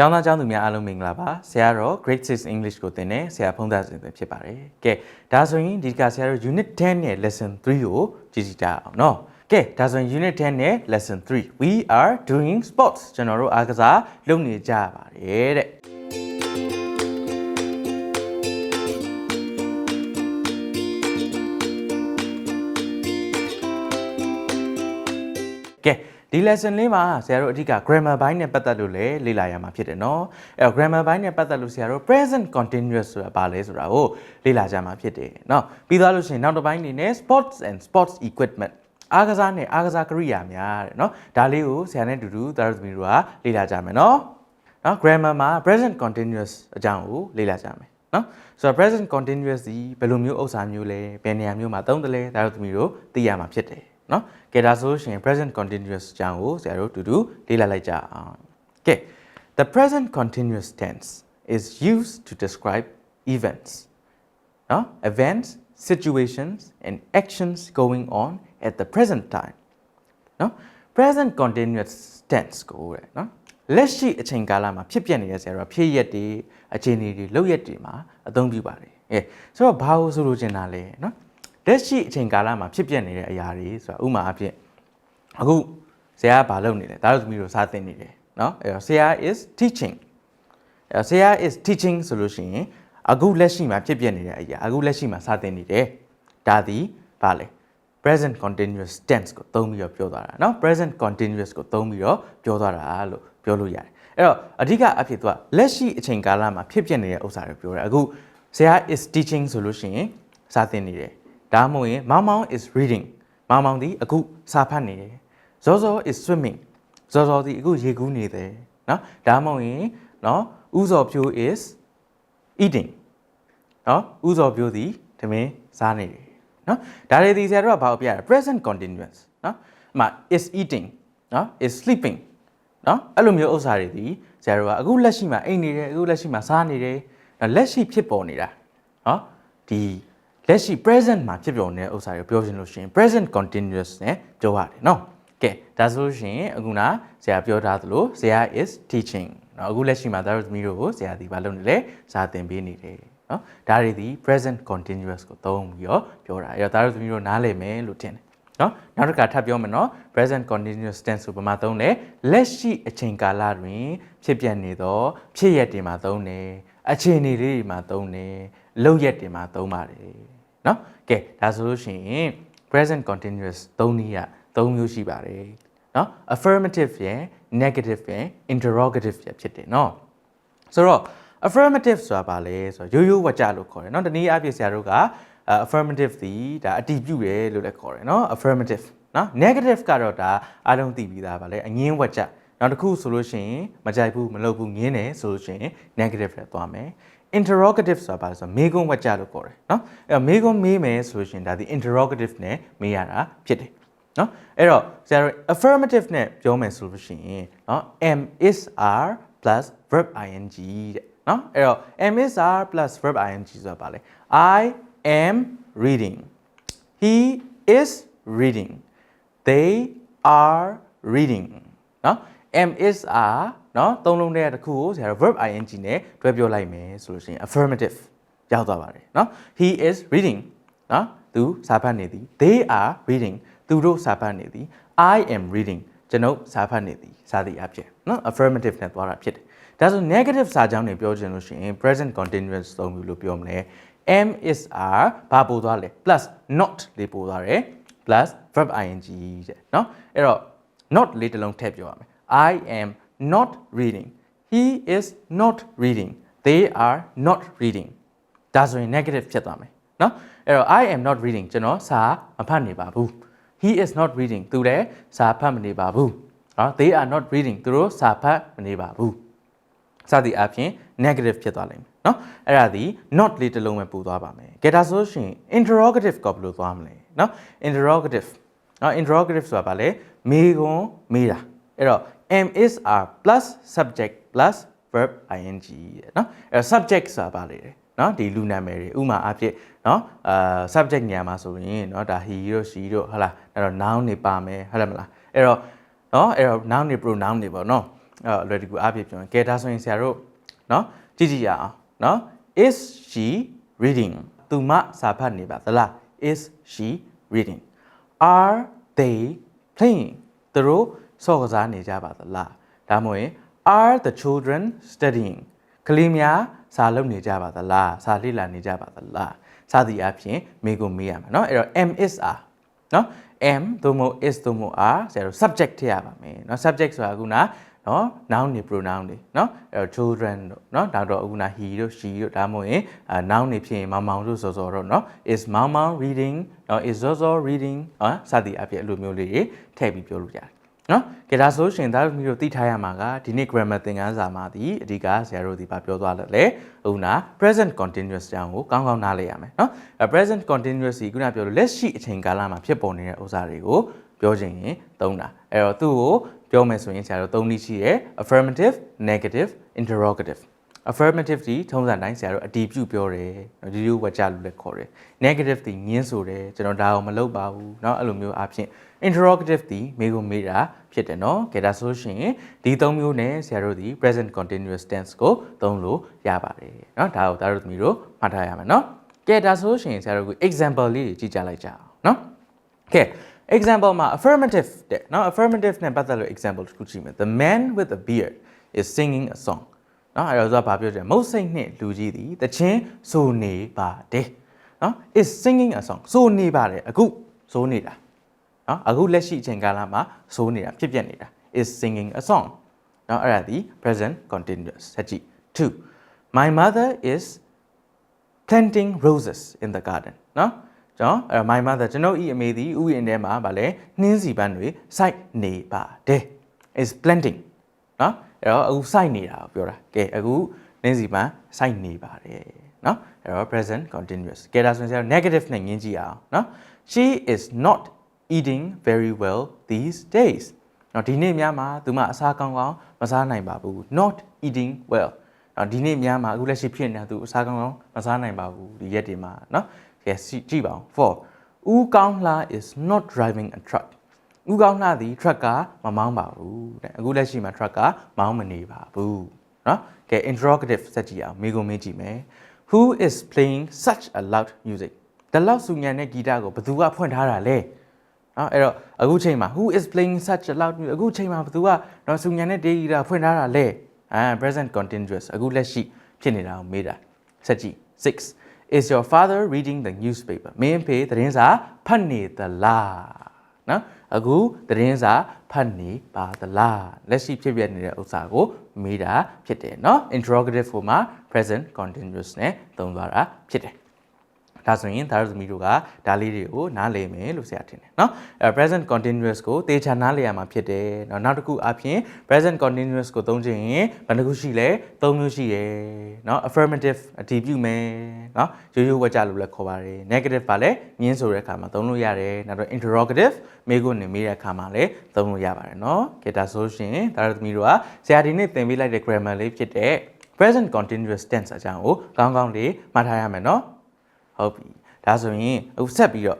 ကျောင်းသားကျောင်းသူများအားလုံးမင်္ဂလာပါဆရာတော့ Grade 6 English ကိုသင်တဲ့ဆရာဖုန်းသားစင်သင်ဖြစ်ပါတယ်ကဲဒါဆိုရင်ဒီကဆရာတို့ Unit 10ရဲ့ Lesson 3ကိုကြည့်ကြည့်ကြအောင်နော်ကဲဒါဆိုရင် Unit 10ရဲ့ Lesson 3 we are doing sports ကျွန်တော်တို့အားကစားလုပ်နေကြပါတယ်တဲ့ကဲ ဒီ lesson လေးမှာဆရာတို့အဓိက grammar ဘိုင်းနဲ့ပတ်သက်လို့လည်းလေ့လာရမှာဖြစ်တယ်နော်အဲ့တော့ grammar ဘိုင်းနဲ့ပတ်သက်လို့ဆရာတို့ present continuous ဆိုတာဘာလဲဆိုတာကိုလေ့လာကြမှာဖြစ်တယ်နော်ပြီးသွားလို့ရှိရင်နောက်တစ်ပိုင်းအနေနဲ့ sports and sports equipment အားကစားနဲ့အားကစားကိရိယာများတဲ့နော်ဒါလေးကိုဆရာနဲ့အတူတူသာရသမီးတို့ကလေ့လာကြမယ်နော်နော် grammar မှာ present continuous အကြောင်းကိုလေ့လာကြမယ်နော်ဆိုတော့ present continuous ဒီဘယ်လိုမျိုးဥစ္စာမျိုးလဲဘယ်နေရာမျိုးမှာသုံးတယ်လဲဒါတို့သမီးတို့သိရမှာဖြစ်တယ် နော်ကဲဒါဆိုရှင် present continuous အကြောင်းကိုဆရာတို့အတူတူလေ့လာလိုက်ကြအောင်ကဲ the present continuous tense is used to describe events နော် events situations and actions going on at the present time နော် present continuous tense ကိုတဲ့နော်လက်ရှိအချိန်ကာလမှာဖြစ်ပျက်နေတဲ့ဆရာတို့ဖြစ်ရက်တွေအခြေအနေတွေလုပ်ရက်တွေမှာအသုံးပြုပါတယ်အဲဆိုတော့ဘာလို့ဆိုလိုချင်တာလဲနော် လက်ရှိအချိန်ကာလမှာဖြစ်ပျက်နေတဲ့အရာတွေဆိုတာဥမာအဖြစ်အခုဆရာကဘာလုပ်နေလဲဒါတို့သမီးတို့စာသင်နေတယ်နော်အဲတော့ဆရာ is teaching အဲဆရာ is teaching ဆိုလို့ရှိရင်အခုလက်ရှိမှာဖြစ်ပျက်နေတဲ့အရာအခုလက်ရှိမှာစသင်နေတယ်ဒါသည်ဘာလဲ present continuous tense ကိုသုံးပြီးတော့ပြောသွားတာเนาะ present continuous ကိုသုံးပြီးတော့ပြောသွားတာလို့ပြောလို့ရတယ်အဲ့တော့အဓိကအဖြစ်သူကလက်ရှိအချိန်ကာလမှာဖြစ်ပျက်နေတဲ့ဥစ္စာတွေပြောတာအခုဆရာ is teaching ဆိုလို့ရှိရင်စာသင်နေတယ် ဒါမှမဟုတ်ရင် mom mom is reading မမောင်ဒီအခုစာဖတ်နေတယ်ဇောဇော is swimming ဇောဇောဒီအခုရေကူးနေတယ်နော်ဒါမှမဟုတ်ရင်နော်ဥဇော်ဖြိုး is eating နော်ဥဇော်ဖြိုးဒီတမင်စားနေတယ်နော်ဒါတွေဒီဆရာတို့ကဘာကိုပြရလဲ present continuous နော်အမ is eating နော် is sleeping နော်အဲ့လိုမျိုးဥစ္စာတွေဒီဆရာတို့ကအခုလက်ရှိမှာအိတ်နေတယ်အခုလက်ရှိမှာစားနေတယ်လက်ရှိဖြစ်ပေါ်နေတာနော်ဒီ လက်ရှိ present မှာဖြစ်ပေါ်နေတဲ့ဥစ္စာတွေပြောချင်လို့ရှိရင် present continuous နဲ့ပြောရတယ်နော်ကဲဒါဆိုလို့ရှိရင်အခုနဆရာပြောထားသလိုဆရာ is teaching နော်အခုလက်ရှိမှာသားတို့သမီးတို့ကိုဆရာဒီဘာလုပ်နေလဲစာသင်ပေးနေတယ်နော်ဒါတွေဒီ present continuous ကိုသုံးပြီးတော့ပြောတာအဲ့တော့ဒါတို့သမီးတို့နားလည်မယ်လို့ထင်တယ်နော်နောက်တစ်ခါထပ်ပြောမယ်နော် present continuous tense ဆိုပမာသုံးတယ်လက်ရှိအချိန်ကာလတွင်ဖြစ်ပျက်နေသောဖြစ်ရက်တွေမှာသုံးတယ်အခြေအနေလေးတွေမှာသုံးတယ်လုပ်ရက်တွေမှာသုံးပါတယ် နော်ကဲဒါဆိုလို့ရှိရင် present continuous သုံးနည်းကသုံးမျိုးရှိပါတယ်နော် affirmative ရယ် negative ရယ် interrogative ရယ်ဖြစ်တယ်နော်ဆိုတော့ affirmative ဆိုတာဘာလဲဆိုတော့ရိုးရိုးဝကြလို့ခေါ်တယ်เนาะတနည်းအားဖြင့်ဆရာတို့က affirmative ဒီဒါအတည်ပြုတယ်လို့လည်းခေါ်တယ်เนาะ affirmative เนาะ negative ကတော့ဒါအားလုံးသိပြီးသားပါလေအငင်းဝကြနောက်တစ်ခုဆိုလို့ရှိရင်မကြိုက်ဘူးမလုပ်ဘူးငင်းတယ်ဆိုလို့ရှိရင် negative နဲ့သွားမယ် interrogative ဆိုတာဘာလဲဆိုတော့မေးခွန်းဝကြလို့ခေါ်တယ်เนาะအဲ့တော့မေးခွန်းမေးမယ်ဆိုလို့ရှိရင်ဒါဒီ interrogative နဲ့မေးရတာဖြစ်တယ်เนาะအဲ့တော့ဆရာတို့ affirmative နဲ့ပြောမယ်ဆိုလို့ရှိရင်เนาะ am is are plus verb ing တဲ့နော်အဲ့တော့ am is are plus verb ing ဆိုတာပါလေ i am reading he is reading they are reading နော် am is are နော်သုံးလုံးတည်းတစ်ခုကိုဆရာတို့ verb ing နဲ့တွဲပြောလိုက်မယ်ဆိုလို့ရှိရင် affirmative ရောက်သွားပါတယ်နော် he is reading နော်သူစာဖတ်နေသည် they are reading သူတို့စာဖတ်နေသည် i am reading ကျွန်ုပ်စာဖတ်နေသည်စသည်အဖြစ်နော် affirmative နဲ့သွားတာဖြစ်တယ်ဒါဆို negative စာကြောင်းတွေပြောချင်လို့ရှိရင် present continuous သုံးပြီလို့ပြောမလဲ am is are ဘာပို့သွားလဲ plus not လေးပို့သွားတယ် plus verb ing တဲ့เนาะအဲ့တော့ not လေးတစ်လုံးထည့်ပြောရမယ် i am not reading he is not reading they are not reading ဒါဆိုရင် negative ဖြစ်သွားမယ်เนาะအဲ့တော့ i am not reading ကျွန်တော်စာမဖတ်နေပါဘူး he is not reading သူလည်းစာဖတ်မနေပါဘူးเนาะ they are not reading သူတို့စာဖတ်မနေပါဘူးစသည်အပြင် negative ဖြစ်သွားလိမ့်မယ်เนาะအဲ့ဒါဒီ not လေးတစ်လုံးပဲပို့သွားပါမယ်ကဲဒါဆိုရှင် interrogative ကဘယ်လိုသွားမလဲเนาะ interrogative เนาะ interrogative ဆိုတာဗာလဲမေးခွန်းမေးတာအဲ့တော့ am is are plus subject plus verb ing တဲ့เนาะအဲ့တော့ subject ဆိုတာဗာလေเนาะဒီလူနာမည်တွေဥမာအဖြစ်เนาะအာ subject နေရာမှာဆိုရင်เนาะဒါ he တို့ she တို့ဟုတ်လားအဲ့တော့ noun တွေပါမယ်ဟုတ်တယ်မလားအဲ့တော့เนาะအဲ့တော့ noun တွေ pronoun တွေပေါ့เนาะ အဲ့တော့အလွယ်တကူအားဖြင့်ပြောရင်ကဲဒါဆိုရင်ဆရာတို့เนาะကြည့်ကြည့်ရအောင်เนาะ is she reading သူမစာဖတ်နေပါသလား is she reading are they playing သူတို့ ဆော့ကစားနေကြပါသလားဒါမှမဟုတ်ရင် are the children studying ကလေးများစာလုပ်နေကြပါသလားစာလေ့လာနေကြပါသလားစသည်အဖြစ်မိကိုမေးရမှာเนาะအဲ့တော့ m is are เนาะ am သို့မဟုတ် is သို့မဟုတ် are ဆရာတို့ subject ထည့်ရပါမယ်เนาะ subject ဆိုတာကခုနနော် noun တွေ pronoun တွေနော်အဲ့တော့ children တို့နော်ဒါတော့အခုန he တို့ she တို့ဒါမှမဟုတ်ရင်အာ noun တွေဖြစ်ရင်မောင်မောင်တို့စောစောတော့နော် is မောင်မောင် reading နော် is စောစော reading ဟာစသည်အဖြစ်အဲ့လိုမျိုးလေးတွေထည့်ပြီးပြောလို့ရတယ် နော်ကြဒါဆိုရှင်ဒါမျိုးတို့သိထားရမှာကဒီနေ့ grammar သင်ခန်းစာမှာဒီအဓိကဆရာတို့ဒီပါပြောသွားတယ်လေအခုန present continuous အကြောင်းကိုကောင်းကောင်းနားလည်ရမယ်နော်အဲ present continuous ကြီးခုနပြောလို့လက်ရှိအချိန်ကာလမှာဖြစ်ပေါ်နေတဲ့ဥစ္စာတွေကိုပြောချင်ရင်သုံးတာအဲ့တော့သူ့ကိုပြောမယ်ဆိုရင်ဆရာတို့သုံးနည်းရှိတယ် affirmative negative interrogative affirmative ဒီထုံးစံတိုင်းဆရာတို့အတီးပြုပြောတယ်ဒီလိုဝကြလို့လည်းခေါ်တယ် negative ဒီငင်းဆိုတယ်ကျွန်တော်ဒါအောင်မလုပ်ပါဘူးเนาะအဲ့လိုမျိုးအဖြစ် interrogative သည်မေးခွန်းမေးတာဖြစ်တယ်နော်ကဲဒါဆိုရှင်ဒီ၃မျိုးနဲ့ဆရာတို့ဒီ present continuous tense ကိုသုံးလို့ရပါတယ်နော်ဒါကိုဒါတို့သမီးတို့မှတ်ထားရမယ်နော်ကဲဒါဆိုရှင်ဆရာတို့က example လေးတွေကြည့်ကြလိုက်ကြအောင်နော်ကဲ example မှာ affirmative တဲ့နော် affirmative နဲ့ပတ်သက်လို့ example တစ်ခုကြည့်မယ် the man with a beard is singing a song နော်အဲ့တော့ဆိုတာဘာပြောကြလဲမုတ်စိတ်နှင့်လူကြီးသည်တခြင်းဆိုနေပါတယ်နော် is singing a song ဆိုနေပါတယ်အခုဆိုနေတာ နော်အခုလက်ရှိအချိန်ကာလမှာဇိုးနေတာဖြစ်ပျက်နေတာ is singing a song နော်အဲ့ဒါဒီ present continuous ဆက်ကြည့်2 my mother is planting roses in the garden နော်နော်အဲ့ my mother ကျွန်ုပ်ဤအမေသည်ဥယျာဉ်ထဲမှာဗာလဲနှင်းစီပန်းတွေစိုက်နေပါတယ် is planting နော်အဲ့တော့အခုစိုက်နေတာကိုပြောတာကဲအခုနှင်းစီပန်းစိုက်နေပါတယ်နော်အဲ့တော့ present continuous ကဲဒါဆိုရင် negative နဲ့ငင်းကြည့်အောင်နော် she is not eating very well these days နော်ဒီနေ့များမှာသူမအစားကောင်းကောင်းမစားနိုင်ပါဘူး not eating well နော်ဒီနေ့များမှာအခုလက်ရှိဖြစ်နေတဲ့သူအစားကောင်းကောင်းမစားနိုင်ပါဘူးဒီရက်တွေမှာနော်ခဲကြည့်ပါအောင် for ဦးကောင်းလှ is not driving a truck ဦးကောင်းလှသည် truck ကမမောင်းပါဘူးတဲ့အခုလက်ရှိမှာ truck ကမောင်းမနေပါဘူးနော်ကဲ interrogative စက်ကြည့်အောင်မိကုန်မေးကြည့်မယ် who is playing such a loud music ဒီလောက်ဆူညံတဲ့ဂီတကိုဘယ်သူကဖွင့်ထားတာလဲ နော်အဲ့တော့အခုချိန်မှာ who is playing such a loud music အခုချိန်မှာဘယ်သူကတော့ဆူညံတဲ့ဒေဂီတာဖွင့်ထားတာလဲအာ present continuous အခုလက်ရှိဖြစ်နေတာကိုမေးတာဆက်ကြည့်6 is your father reading the newspaper မင်းဖေသတင်းစာဖတ်နေသလားနော်အခုသတင်းစာဖတ်နေပါသလားလက်ရှိဖြစ်ပြနေတဲ့ဥစ္စာကိုမေးတာဖြစ်တယ်နော် interrogative form မှာ present continuous နဲ့သုံးသွားတာဖြစ်တယ် ဒါဆိုရင်ဒါတို့သမီးတို့ကဒါလေးတွေကိုနားလည်မယ်လို့ဆရာထင်တယ်เนาะအဲ present continuous ကိုတေချာနားလည်ရမှာဖြစ်တယ်เนาะနောက်တစ်ခုအပြင် present continuous ကိုသုံးချင်ရင်ဘယ်နှခုရှိလဲသုံးမျိုးရှိတယ်เนาะ affirmative အတည်ပြုမယ်เนาะရိုးရိုးဝက်ကြလို့လည်းခေါ်ပါတယ် negative ပါလဲညင်းဆိုတဲ့အခါမှာသုံးလို့ရတယ်နောက်တော့ interrogative မေးခွန်းနေမေးတဲ့အခါမှာလည်းသုံးလို့ရပါတယ်เนาะကဲဒါဆိုရှင်ဒါတို့သမီးတို့ကဆရာဒီနေ့သင်ပေးလိုက်တဲ့ grammar လေးဖြစ်တဲ့ present continuous tense အကြောင်းကိုကောင်းကောင်းလေးမှတ်ထားရမယ်เนาะ ဟုတ်ပြီဒါဆိုရင်အခုဆက်ပြီးတော့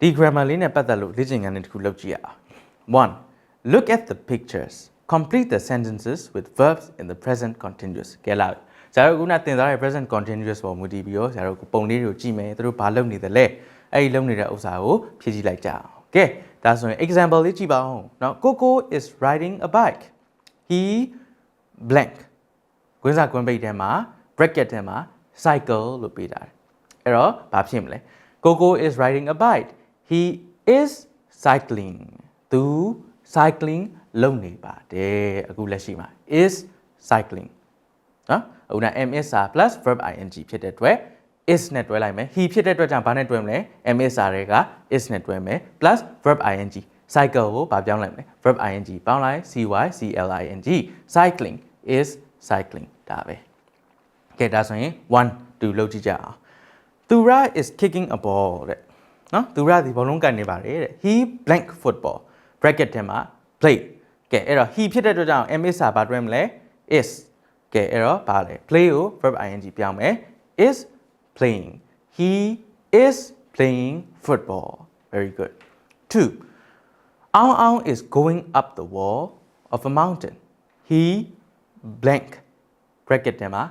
ဒီ grammar လေးနဲ့ပတ်သက်လို့လေ့ကျင့်ခန်းလေးတစ်ခုလုပ်ကြည့်ရအောင် 1 look at the pictures complete the sentences with verbs in the present continuous ကဲလာဆရာတို့ခုနသင်သားတဲ့ present continuous ပေါ်မူတည်ပြီးတော့ဆရာတို့ပုံလေးတွေကိုကြည့်မယ်သူတို့ဘာလုပ်နေသလဲအဲ့ဒီလုပ်နေတဲ့ဥစ္စာကိုဖြည့်ကြည့်လိုက်ကြအောင်ကဲဒါဆိုရင် example လေးကြည့်ပါဦးเนาะ Coco is riding a bike he blank ကွင်းစာကွင်းပိတ်ထဲမှာ bracket ထဲမှာ cycle လို့ပေးထားတယ် အဲ့တော့ဘာဖြစ်မလဲ Coco is riding a bike he is cycling သူ cycling လုပ်နေပါတယ်အခုလက်ရှိမှာ is cycling နော်အခုန ms စာ plus verb ing ဖြစ်တဲ့အတွက် is နဲ့တွဲလိုက်မယ် he ဖြစ်တဲ့အတွက်ကြောင့်ဘာနဲ့တွဲမလဲ ms စာတွေက is နဲ့တွဲမယ် plus verb ing cycle ကိုဘာပြောင်းလိုက်မလဲ verb ing ပေါင်းလိုက် cy cling cycling is cycling ဒါပဲကဲဒါဆိုရင်1 2လောက်ကြည့်ကြအောင် Tura is kicking a ball တဲ့နော် Tura ဒီဘောလုံးကန်နေပါတယ်တဲ့ he blank football bracket ထဲမှာ play ကဲအဲ့တော့ he ဖြစ်တဲ့အတွက်ကြောင့် ms စာဘာတွဲမလဲ is ကဲအဲ့တော့ဘာလဲ play ကို verb ing ပြောင်းမယ် is playing he is playing football very good 2 Aung Aung is going up the wall of a mountain he blank bracket ထဲမှာ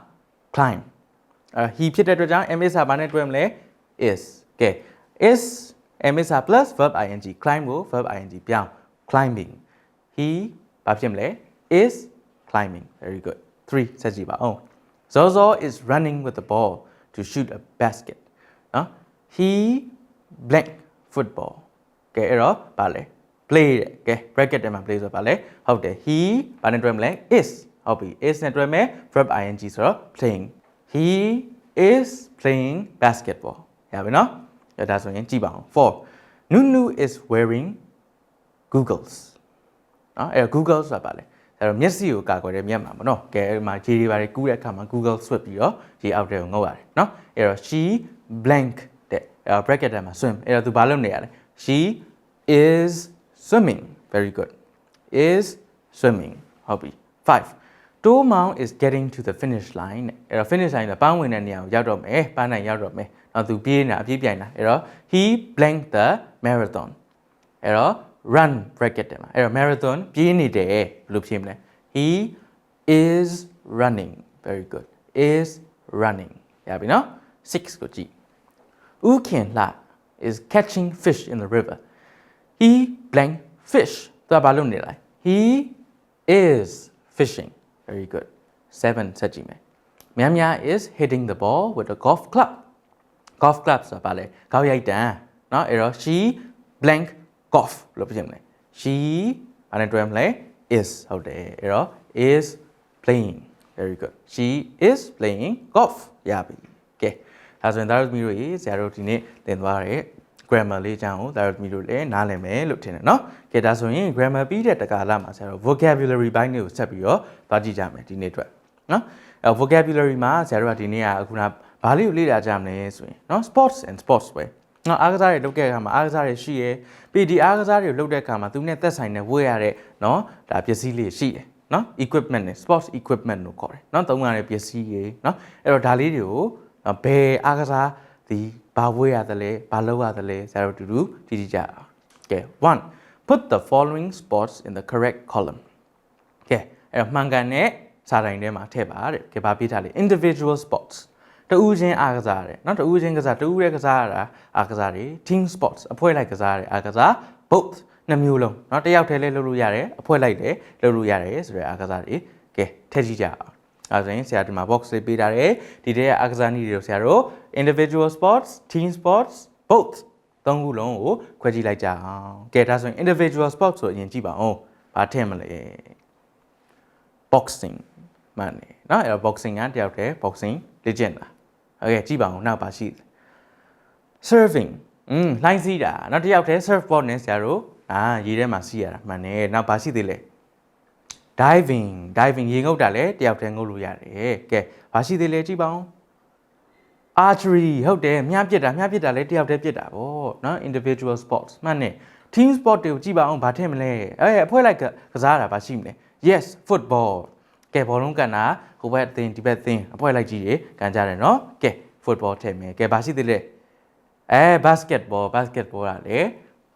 climb အဲ he ဖြစ်တဲ့အတွက်ကြောင့် m is ဟာဘာနဲ့တွဲမလဲ is ကဲ is m is ဟာ plus verb ing climb ကို verb ing ပြောင်း climbing he ဘာဖြစ်မလဲ is climbing very good 3ဆက်ကြည့်ပါအောင် Zozo is running with the ball to shoot a basket နော် he blank football ကဲအဲ့တော့ဗာလဲ play တဲ့ကဲ bracket ထဲမှာ play ဆိုတော့ဗာလဲဟုတ်တယ် he ဘာနဲ့တွဲမလဲ is ဟုတ်ပြီ is နဲ့တွဲမယ် verb ing ဆိုတော့ playing he is playing basketball ရပြီနော်အဲ့ဒါဆိုရင်ကြည့်ပါအောင်4 Nunu is wearing googles နော်အဲ့တော့ Google ဆိုတာပါလေအဲ့တော့မျက်စိကိုကာကွယ်တဲ့မျက်မှန်ပေါ့နော်ကဲအဲ့ဒီမှာခြေတွေပါတွေကူးတဲ့အခါမှာ Google ဆွတ်ပြီးတော့ခြေအောက်ထဲကိုငုတ်ရတယ်နော်အဲ့တော့ she blank တဲ့အဲ့တော့ bracket ထဲမှာ swim အဲ့တော့သူဘာလုပ်နေရလဲ she is swimming very good is swimming ဟုတ်ပြီ5 To Mount is getting to the finish line တဲ့အဲ့တော့ finish line ကပန်းဝင်တဲ့နေရာကိုရောက်တော့မယ်ပန်းနိုင်ရောက်တော့မယ်နောက်သူပြေးနေတာအပြေးပြိုင်တာအဲ့တော့ he blanked the marathon အဲ့တော့ run bracket တယ်မှာအဲ့တော့ marathon ပြေးနေတယ်ဘယ်လိုဖြေမလဲ he is running very good is running ရပြီနော်6ကိုကြည့် U Kin La is catching fish in the river he blank fish သူကဘာလုပ်နေလဲ he is fishing very good 7ဆက်ကြည့်မယ်မြမြ is hitting the ball with a golf club golf club ဆိုတာဘာလဲခေါက်ရိုက်တံเนาะအဲ့တော့ she blank golf လို့ပြောမလဲ she ဘာနဲ့တွဲမလဲ is ဟုတ်တယ်အဲ့တော့ is playing very good she is playing golf ရပြီကဲဒါဆိုရင်ဒါတို့သမီးတို့ရေဆရာတို့ဒီနေ့သင်သွားတဲ့ grammar လေးအကြောင်းကိုဒါတို့သမီးတို့လည်းနားလည်မယ်လို့ထင်တယ်เนาะကဲဒါဆိုရင် grammar ပြီးတဲ့တက္ကလာမှာဆရာတို့ vocabulary ဘိုင်းတွေကိုဆက်ပြီးတော့သွားကြည့်ကြမယ်ဒီနေ့အတွက်เนาะအဲ vocabulary မှာဆရာတို့ကဒီနေ့ကအခုနဘာလေးကိုလေ့လာကြမလဲဆိုရင်เนาะ sports and sports ပဲနော်အားကစားတွေလုပ်တဲ့အခါမှာအားကစားတွေရှိရယ်ပြီးဒီအားကစားတွေလုပ်တဲ့အခါမှာသူနဲ့သက်ဆိုင်တဲ့ဝတ်ရတဲ့နော်ဒါပစ္စည်းလေးရှိတယ်နော် equipment နဲ့ sports equipment လို့ခေါ်တယ်နော်သုံးရတဲ့ပစ္စည်းတွေနော်အဲ့တော့ဒါလေးတွေကိုဘယ်အားကစား ဒီဘာဝတ်ရတယ်လဲဘာလုပ်ရတယ်လဲဆရာတို့တူတူကြည့်ကြည့်ကြအောင်ကဲ1 put the following sports in the correct column ကဲအဲ့တော့မှန်ကန်တဲ့စာတိုင်းထဲမှာထည့်ပါတဲ့ကဲဘာပေးထားလဲ individual sports တဦးချင်းအားကစားတယ်เนาะတဦးချင်းကစားတဦးရဲ့ကစားရတာအားကစားတွေ team sports အဖွဲ့လိုက်ကစားတယ်အားကစား both နှစ်မျိုးလုံးเนาะတစ်ယောက်တည်းလည်းလုပ်လို့ရတယ်အဖွဲ့လိုက်လည်းလုပ်လို့ရတယ်ဆိုတဲ့အားကစားတွေကဲထည့်ကြည့်ကြအောင်အဲဒါဆိုရင်ဆရာဒီမှာ box လေးပေးထားတယ်ဒီတဲ့အားကစားနည်းတွေကိုဆရာတို့ individual sports team sports both သုံးခုလုံးကိုခွဲကြည့်လိုက်ကြအောင်ကဲဒါဆိုရင် individual sports ဆိုအရင်ကြည့်ပါဦးဘာထည့်မလဲ boxing မှန်တယ်เนาะအဲ့တော့ boxing ကတယောက်တည်း boxing လေ့ကျင့်တာโอเคကြည့်ပါဦးနောက်ပါရှိတယ် serving อืมလှိုင်းစီးတာနောက်တစ်ယောက်တည်း surf board နဲ့ဆရာတို့အာရေထဲမှာစီးရတာမှန်တယ်နောက်ပါရှိသေးလဲ diving diving ရေငုပ်တာလည်းတယောက်တည်းငုပ်လို့ရတယ်ကဲဘာရှိသေးလဲကြည့်ပါဦး archery ဟုတ်တယ်မြားပစ်တာမြားပစ်တာလည်းတယောက်တည်းပစ်တာပေါ့နော် individual sports မှန်တယ် team sport တွေကိုကြည့်ပါအောင်ဘာထင်မလဲအဲအဖွဲ့လိုက်ကစားတာဘာရှိမလဲ yes football ကဲဘောလုံးကန်တာဟိုဘက်အသင်းဒီဘက်အသင်းအဖွဲ့လိုက်ကြီးတွေကန်ကြတယ်နော်ကဲ football ထည့်မယ်ကဲဘာရှိသေးလဲအဲ basketball basketball ကလည်း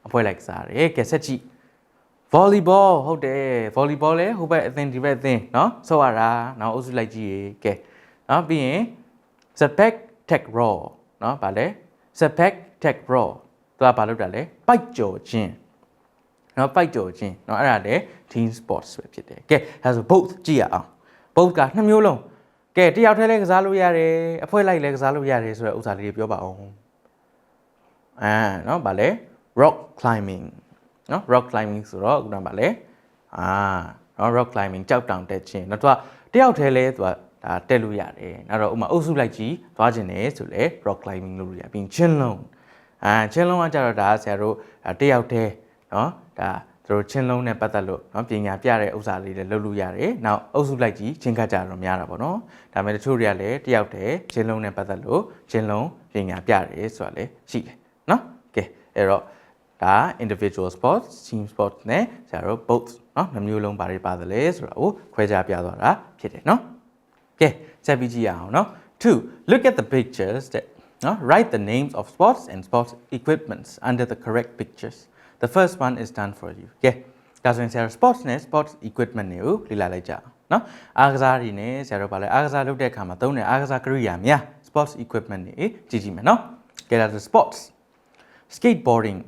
အဖွဲ့လိုက်ကစားတယ်ကဲဆက်ကြည့် volleyball ဟုတ်တယ် volleyball လည်းဟိုဘက်အသင်းဒီဘက်အသင်းနော်ဆော့ရတာနောက်အုပ်စုလိုက်ကြီးရေကဲနော်ပြီးရင် setback tech raw เนาะဗာလဲ setback tech raw သူကဘာလုပ်တာလဲပိုက်ကြော်ခြင်းเนาะပိုက်ကြော်ခြင်းเนาะအဲ့ဒါလည်း team sports ပဲဖြစ်တယ်ကဲဒါဆို both ကြည့်ရအောင် both ကနှစ်မျိုးလုံးကဲတယောက်တည်းလည်းကစားလို့ရတယ်အဖွဲ့လိုက်လည်းကစားလို့ရတယ်ဆိုတဲ့ဥစ္စာလေးတွေပြောပါအောင်အာเนาะဗာလဲ rock climbing နော် rock climbing ဆိုတော့ခုနကဗာလဲအာနော် rock climbing ကြောက်တောင်တက်ခြင်းနောက်တော့တယောက်တည်းလဲသူက ဒါတက်လို့ရတယ်နောက်တော့ဥမာအုပ်စုလိုက်ကြီးသွားခြင်းတယ်ဆိုလဲ rock climbing လုပ်လို့ရပြီးချင်းလုံးအာချင်းလုံးကကြတော့ဒါဆရာတို့ဒါတယောက်တည်းနော်ဒါသူတို့ချင်းလုံးနဲ့ပတ်သက်လို့နော်ပညာပြတဲ့ဥစ္စာလေးတွေလုပ်လို့ရတယ်နောက်အုပ်စုလိုက်ကြီးချင်းကတ်ကြတော့များတာပေါ့နော်ဒါပေမဲ့တချို့တွေကလည်းတယောက်တည်းချင်းလုံးနဲ့ပတ်သက်လို့ချင်းလုံးပညာပြတယ်ဆိုတာလည်းရှိတယ်နော်ကဲအဲ့တော့ဒါ individual sports team sports နဲ့ဆရာတို့ both เนาะနှမျိုးလုံးဘာတွေပါသလဲဆိုတာကိုခွဲခြားပြသွားတာဖြစ်တယ်เนาะ ကဲချက်ပြီးကြည့်ရအောင်နော် two look at the pictures တဲ့နော် write the names of sports and sports equipments under the correct pictures the first one is done for you ကဲဒါဆိုရင်ဆရာ sports နဲ့ sports equipment တွေကိုလေ့လာလိုက်ကြအောင်နော်အားကစားတွေနဲ့ဆရာတို့ဗာလဲအားကစားလုပ်တဲ့အခါမှာသုံးတဲ့အားကစားကိရိယာများ sports equipment တွေကြည့်ကြည့်မယ်နော်ကဲဒါဆို sports skateboarding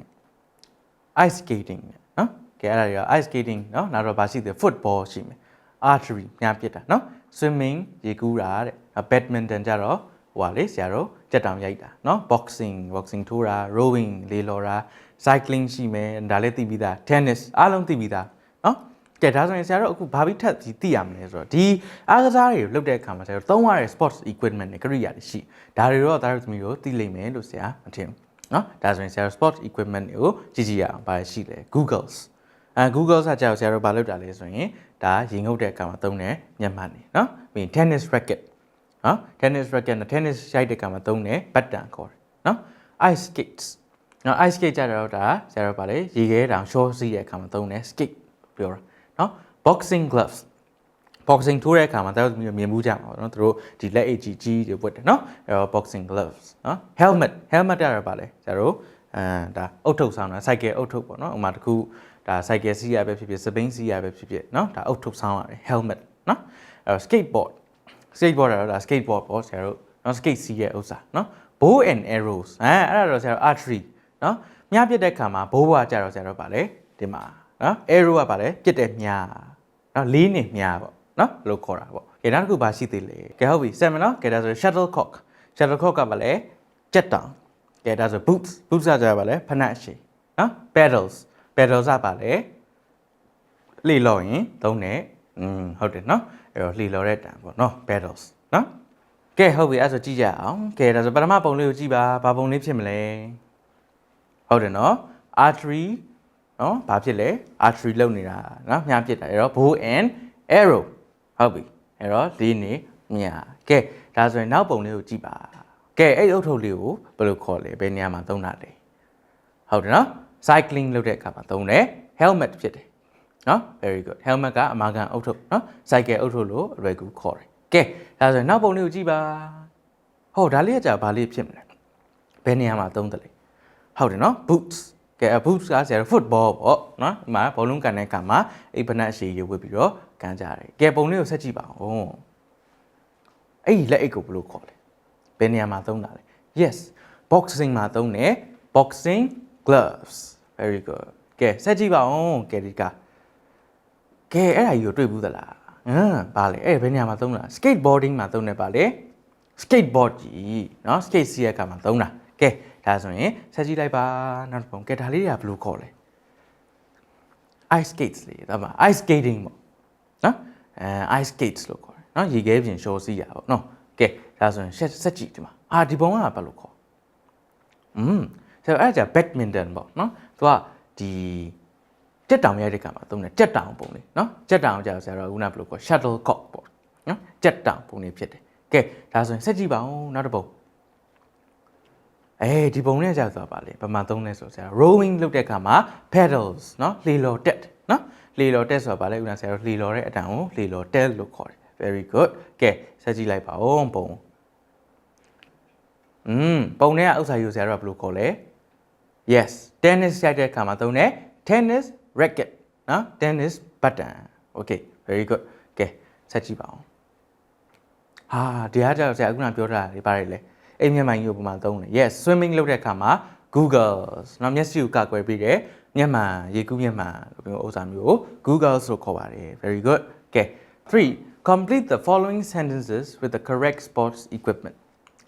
ice skating နော်ကဲအဲ့ဒါတွေက ice skating နော်နောက်တော့ဗာရှိသေး football ရှိမယ် archery ညာပြစ်တာနော် swimming ရေကူးတာတဲ့ badminton ကြတော့ဟိုပါလေဆရာတို့ကြက်တောင်ရိုက်တာနော် boxing boxing ထိုးတာ rowing လေလော်တာ cycling ရှိမယ်ဒါလည်းသိပြီးသား tennis အားလုံးသိပြီးသားနော်ကဲဒါဆိုရင်ဆရာတို့အခုဘာပြီးထပ်ဒီသိရမလဲဆိုတော့ဒီအားကစားတွေကိုလုပ်တဲ့အခါမှာဆရာတို့သုံးရတဲ့ sports equipment တွေကိရိယာတွေရှိဒါတွေတော့ဒါတို့သမီးတို့သိလိမ့်မယ်လို့ဆရာမထင်ဘူးနော်ဒါဆိုရင်ဆရာတို့ sports equipment တွေကိုကြည့်ကြည့်ရအောင်ဘာရှိလဲ Google's အဲ Google ကကြောက်ဆရာတို့ဘာလုပ်တာလဲဆိုရင် ဒါရေငုပ်တဲ့အခါမှာသုံးတဲ့ညမှန်နေနော်ပြီးရင် tennis racket နော် tennis racket နဲ့ tennis ရိုက်တဲ့အခါမှာသုံးတဲ့ button ခေါ်တယ်နော် ice skates နော် ice skate ကြတော့ဒါဆရာတို့ဗာလေရေခဲတောင် short စီးတဲ့အခါမှာသုံးတဲ့ skate ပြောတာနော် boxing gloves boxing ထိုးတဲ့အခါမှာတို့မြင်မှုကြမှာပေါ့နော်တို့ဒီလက်အိတ်ကြီးကြီးတွေဝတ်တယ်နော်အဲတော့ boxing gloves နော် helmet helmet ကြတော့ဗာလေဆရာတို့အဲဒါအုတ်ထုတ်ဆောင်တာ cycle အုတ်ထုတ်ပေါ့နော်ဥမာတစ်ခု ဒါ cycle စီးရပဲဖြစ်ဖြစ်စပိန်စီးရပဲဖြစ်ဖြစ်နော်ဒါအုတ်ထုတ်ဆောင်ရတယ် helmet နော်အဲတော့ skateboard skateboard ကတော့ဒါ skateboard ပေါ့ဆရာတို့နော် skate စီးရဲ့ဥစ္စာနော် bow and arrows အဲအဲ့ဒါတော့ဆရာတို့ archery နော်မြားပစ်တဲ့ခါမှာ bow ကကြတော့ဆရာတို့ဗာလေဒီမှာနော် arrow ကဗာလေပစ်တဲ့မြားနော်လေးနေမြားပေါ့နော်ဘယ်လိုခေါ်တာပေါ့ကဲနောက်တစ်ခုဘာရှိသေးလဲကဲဟုတ်ပြီဆက်မယ်နော်ကဲဒါဆို shuttlecock shuttlecock ကဗာလေကြက်တောင်ကဲဒါဆို boots boots ကကြဗာလေဖနက်ရှည်နော် pedals pedals ကဗာလေလှေလော်ရင်သုံးတဲ့อืมဟုတ်တယ်နော်အဲ့တော့လှေလော်တဲ့တံပေါ့နော် pedals နော်ကဲဟုတ်ပြီအဲ့ဆိုကြည့်ကြအောင်ကဲဒါဆိုပထမပုံလေးကိုကြည့်ပါဘာပုံလေးဖြစ်မလဲဟုတ်တယ်နော် artery နော်ဘာဖြစ်လဲ artery လုံနေတာနော်မြားဖြစ်တာအဲ့တော့ bow and arrow ဟုတ်ပြီအဲ့တော့လေးနေမြားကဲဒါဆိုရင်နောက်ပုံလေးကိုကြည့်ပါကဲအဲ့အုတ်ထုတ်လေးကိုဘယ်လိုခေါ်လဲဘယ်နေရာမှာသုံးတာလဲဟုတ်တယ်နော် cycling လုပ်တဲ့အခါမှာသုံးတယ် helmet ဖြစ်တယ်နော် very good helmet ကအမာခံအုတ်ထုတ်နော် cycle အုတ်ထုတ်လို့အလွယ်ကူခေါ်တယ်ကဲဒါဆိုရင်နောက်ပုံလေးကိုကြည့်ပါဟုတ်ဒါလေးကကြာဘာလေးဖြစ်မလဲဘယ်နေရာမှာသုံးတယ်လဲဟုတ်တယ်နော် boots ကဲ boots ကဆရာတို့ football ပေါ့နော်ဒီမှာဘောလုံးကန်တဲ့ကံမှာအိပ်ပနက်အရှိရေဝတ်ပြီးတော့ကန်ကြတယ်ကဲပုံလေးကိုဆက်ကြည့်ပါဦးအဲ့ဒီလက်အိတ်ကိုဘယ်လိုခေါ်လဲဘယ်နေရာမှာသုံးတာလဲ yes boxing မှာသုံးတယ် boxing gloves very good ကဲဆက်ကြည့်ပါဦးကဲဒီကကဲအဲ့ဒါကြီးကိုတွေ့ဘူးသလားဟမ်ဘာလဲအဲ့ဘယ်နေရာမှာသုံးတာ skateboarding မှာသုံးတယ်ပါလေ skateboard ကြီးเนาะ skate စီးရကမှာသုံးတာကဲဒါဆိုရင်ဆက်ကြည့်လိုက်ပါနောက်တစ်ပုံကဲဒါလေးတွေကဘယ်လိုခေါ်လဲ ice skates လေဒါမှ ice skating ပေါ့နော်အဲ ice skates လို့ခေါ်တယ်နော်ရေခဲပြင်ရှော်စီးရပေါ့နော်ကဲဒါဆိုရင်ဆက်ဆက်ကြည့်ဒီမှာအာဒီပုံကဘာလို့ခေါ်อืม ဆိုတော့အဲ့ဒါကျ badminton ပေါ့နော်သူကဒီတက်တောင်ရိုက်တဲ့ကမှာသုံးတယ်တက်တောင်ပုံလေးနော်တက်တောင်ကြာဆရာတော်ကခုနကဘယ်လိုခေါ် shuttlecock ပေါ့နော်တက်တောင်ပုံလေးဖြစ်တယ်ကဲဒါဆိုရင်ဆက်ကြည့်ပါဦးနောက်တစ်ပုံအေးဒီပုံနဲ့ကြာဆိုပါလေပမာသုံးလဲဆိုဆရာ rowing လုပ်တဲ့ကမှာ pedals နော်လှေလော်တက်နော်လှေလော်တက်ဆိုပါလေခုနဆရာတော်လှေလော်တဲ့အတန်ကိုလှေလော်တက်လို့ခေါ်တယ် very good ကဲဆက်ကြည့်လိုက်ပါဦးပုံอืมပုံနဲ့ကဥစ္စာယူဆရာတော်ကဘယ်လိုခေါ်လဲ yes tennis ရိုက်တဲ့အခါမှာသုံးတယ် tennis racket နော် tennis button okay very good ကဲဆက်ကြည့်ပါအောင်ဟာတရားကြောက်ဆရာအခုနပြောထားတာတွေပါတယ်လေအိမ်မျက်မှန်ကြီးကိုပုံမှန်သုံးတယ် yes swimming လုပ်တဲ့အခါမှာ googles နော်မျက်စိကိုကာကွယ်ပြီးတယ်မျက်မှန်ရေကူးမျက်မှန်လို့ပြောဥစားမျိုးကို googles လို့ခေါ်ပါတယ် very good ကဲ3 complete the following sentences with the correct sports equipment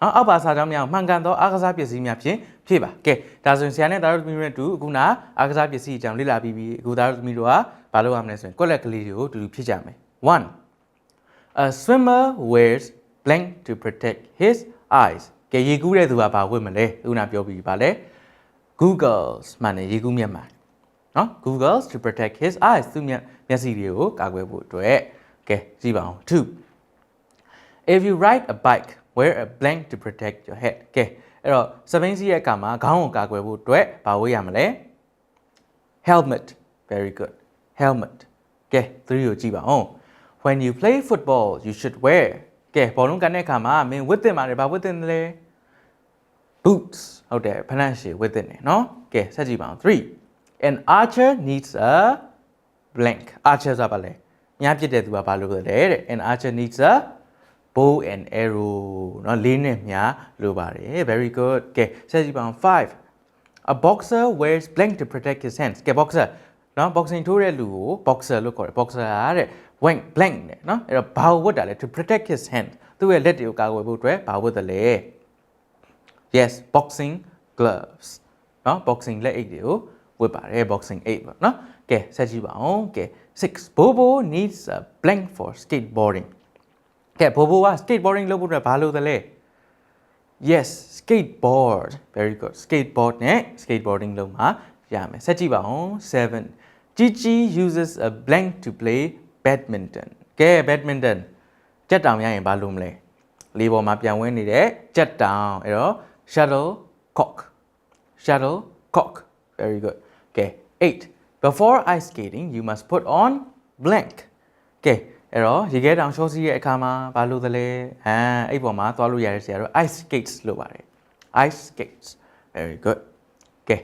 အော်အောက်ပါစာကြောင်းများမှန်ကန်သောအားကစားပစ္စည်းများဖြင့်ဖြည့်ပါကဲဒါဆိုရင်ဆရာနဲ့သားတို့သမီးတို့နဲ့အတူအခုနအားကစားပစ္စည်းအကြောင်းလေ့လာပြီးပြီးအခုသားတို့သမီးတို့ကဘာလုပ်ရမလဲဆိုရင်ကွက်လက်ကလေးတွေကိုအတူတူဖြည့်ကြမယ်1 A swimmer wears blank to protect his eyes ကဲရေကူးတဲ့သူကဘာဝတ်မလဲခုနပြောပြီးပါလဲ Google's မှန်တယ်ရေကူးမျက်မှန်နော် Google's to protect his eyes သူမျက်မျက်စိတွေကိုကာကွယ်ဖို့အတွက်ကဲကြည့်ပါအောင်2 If you ride a bike wear a blank to protect your head ကဲအဲ့တော့စပိန်စီးရဲ့အခါမှာခေါင်းကိုကာကွယ်ဖို့အတွက်ဘာဝတ်ရမလဲ helmet very good helmet ကဲ3ကိုကြည့်ပါဦး when you play football you should wear ကဲဘောလုံးကန်တဲ့အခါမှာမင်းဝတ်တင်ပါတယ်ဘာဝတ်တင်တယ်လဲ boots ဟုတ်တယ်ဖနက်ရှည်ဝတ်တင်တယ်နော်ကဲဆက်ကြည့်ပါဦး3 an archer needs a blank archer ဆိုတာဘာလဲမြားပစ်တဲ့သူကဘာလို့လဲတဲ့ an archer needs a bow and arrow เนาะလေးနဲ့မြားလိုပါတယ် very good ကဲဆက်ကြည့်ပါအောင်5 a boxer wears blank to protect his hands ကဲ boxer เนาะ boxing ထိုးတဲ့လူကို boxer လို့ခေါ်တယ် boxer ကတဲ့ blank blank နဲ့เนาะအဲ့တော့ဘာကိုဝတ်တာလဲ to protect his hand သူ့ရဲ့လက်တွေကိုကာကွယ်ဖို့အတွက်ဘာဝတ်တယ်လဲ yes boxing gloves เนาะ boxing လက်အိတ်တွေကိုဝတ်ပါတယ် boxing 8ပေါ့เนาะကဲဆက်ကြည့်ပါအောင်ကဲ6 bobo needs a blank for skateboarding ကဲ bobo က skateboarding လုပ်ဖို့အတွက်ဘာလုပ်သလဲ yes skateboard very good skateboard နဲ့ skateboarding လုပ်မှာရမယ်ဆက်ကြည့်ပါအောင်7 Gigi uses a blank to play badminton ကဲ badminton ကြက်တောင်ရရင်ဘာလုပ်မလဲလေးပေါ်မှာပြန်ဝဲနေတဲ့ကြက်တောင်အဲ့တော့ shuttle cock shuttle cock very good ကဲ8 before ice skating you must put on blank ကဲ အဲ့တော့ရေခဲတောင်ရှော့စီးရဲ့အခါမှာဘာလို့သလဲဟမ်အဲ့ပေါ်မှာသွားလို့ရတဲ့ဆရာတို့ ice skates လို့ပါတယ် ice skates very good ကဲ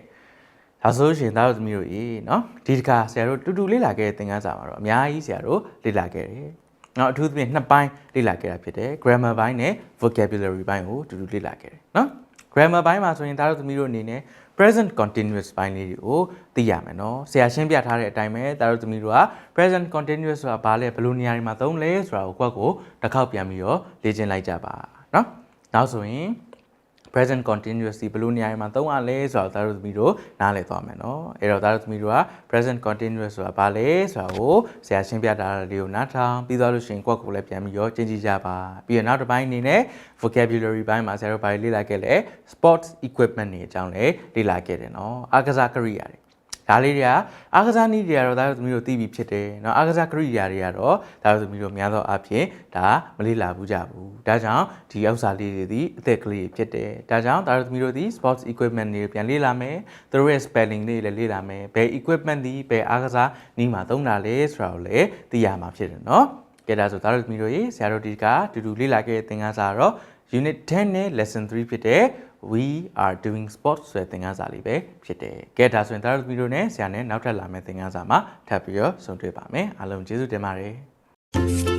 ဒါဆိုရှင်သားတို့သမီးတို့ရေနော်ဒီတစ်ခါဆရာတို့တူတူလေ့လာခဲ့တဲ့သင်ခန်းစာမှာတော့အများကြီးဆရာတို့လေ့လာခဲ့တယ်နော်အထူးသဖြင့်နှစ်ပိုင်းလေ့လာခဲ့တာဖြစ်တယ် grammar ဘိုင်းနဲ့ vocabulary ဘိုင်းကိုတူတူလေ့လာခဲ့တယ်နော် grammar ဘိုင်းမှာဆိုရင်သားတို့သမီးတို့အနေနဲ့ present continuous ဘိုင်းလေးတွေကိုသိရမယ်နော်ဆရာရှင်းပြထားတဲ့အတိုင်းပဲသားတို့သမီးတို့က present continuous ဆိုတာဘာလဲဘယ်လိုနေရာတွေမှာသုံးလဲဆိုတာကိုကိုယ့်ကိုတစ်ခေါက်ပြန်ပြီးတော့လေ့ကျင့်လိုက်ကြပါနော်နောက်ဆိုရင် present continuously ဘယ်လိုနေရာမှာသုံးရလဲဆိုတာသားတို့သမီးတို့နားလည်သွားမယ်နော်အဲ့တော့သားတို့သမီးတို့က present continuous ဆိုတာဘာလဲဆိုတာကိုဆရာရှင်းပြတာတွေကိုနားထောင်ပြီးသွားလို့ရှိရင်ကိုယ့်ကိုယ်လည်းပြန်ပြီးရောကျင့်ကြည့်ကြပါပြီးတော့နောက်တစ်ပိုင်းအနေနဲ့ vocabulary ပိုင်းမှာဆရာတို့ဘာတွေလေ့လာခဲ့လဲ sports equipment တွေအကြောင်းလည်းလေ့လာခဲ့တယ်နော်အားကစားကိရိယာတွေ ဒါလေးတွေကအားကစားနည်းတွေကတော့ဒါတို့သမီးတို့သိပြီဖြစ်တယ်เนาะအားကစားကရိယာတွေကတော့ဒါတို့သမီးတို့များသောအားဖြင့်ဒါမလေ့လာဘူးကြဘူးဒါကြောင့်ဒီဥစ္စာလေးတွေဒီအသက်ကလေးတွေဖြစ်တယ်ဒါကြောင့်ဒါတို့သမီးတို့ဒီ sports equipment တွေပြန်လေ့လာမယ်သူတို့ရဲ့ spelling လေးတွေလည်းလေ့လာမယ်ဘယ် equipment ဒီဘယ်အားကစားနည်းမှာသုံးတာလဲဆိုတာကိုလည်းသိရမှာဖြစ်တယ်เนาะကဲဒါဆိုဒါတို့သမီးတို့ရေဆရာတို့ဒီကတူတူလေ့လာခဲ့တဲ့သင်ခန်းစာတော့ unit 10နဲ့ lesson 3ဖြစ်တဲ့ we are doing sports ဆိုတဲ့သင်ခန်းစာလေးပဲဖြစ်တယ်။ကဲဒါဆိုရင်ဒါတို့ဗီဒီယိုနဲ့ဆရာနဲ့နောက်ထပ်လာမယ့်သင်ခန်းစာမှာထပ်ပြီးတော့ဆုံတွေ့ပါမယ်။အားလုံးကျေးဇူးတင်ပါတယ်။